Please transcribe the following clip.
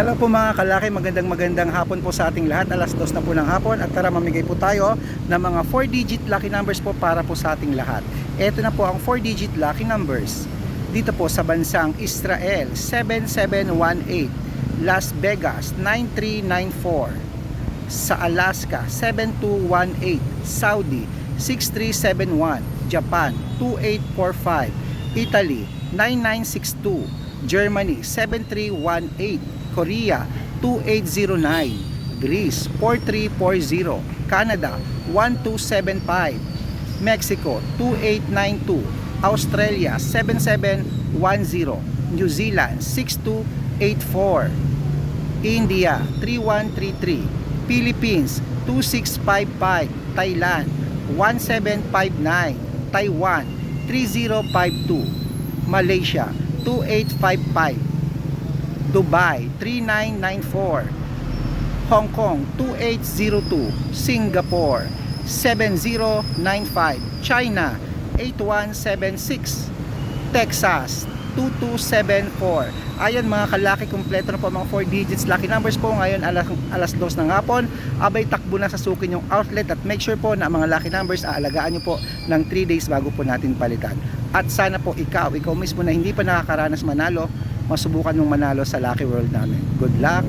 Hello po mga kalaki, magandang magandang hapon po sa ating lahat. Alas dos na po ng hapon at tara mamigay po tayo ng mga 4-digit lucky numbers po para po sa ating lahat. Ito na po ang 4-digit lucky numbers. Dito po sa bansang Israel, 7718. Las Vegas, 9394. Sa Alaska, 7218. Saudi, 6371. Japan, 2845. Italy, 9962. Germany 7318, Korea 2809, Greece 4340, Canada 1275, Mexico 2892, Australia 7710, New Zealand 6284, India 3133, Philippines 2655, Thailand 1759, Taiwan 3052, Malaysia 2855 Dubai 3994 Hong Kong 2802 Singapore 7095 China 8176 Texas 2274 Ayan mga kalaki kumpleto na po mga 4 digits. Lucky numbers po ngayon alas, alas 2 ng hapon. Abay takbo na sa sukin yung outlet. At make sure po na mga lucky numbers aalagaan nyo po ng 3 days bago po natin palitan. At sana po ikaw, ikaw mismo na hindi pa nakakaranas manalo masubukan mong manalo sa Lucky World namin. Good luck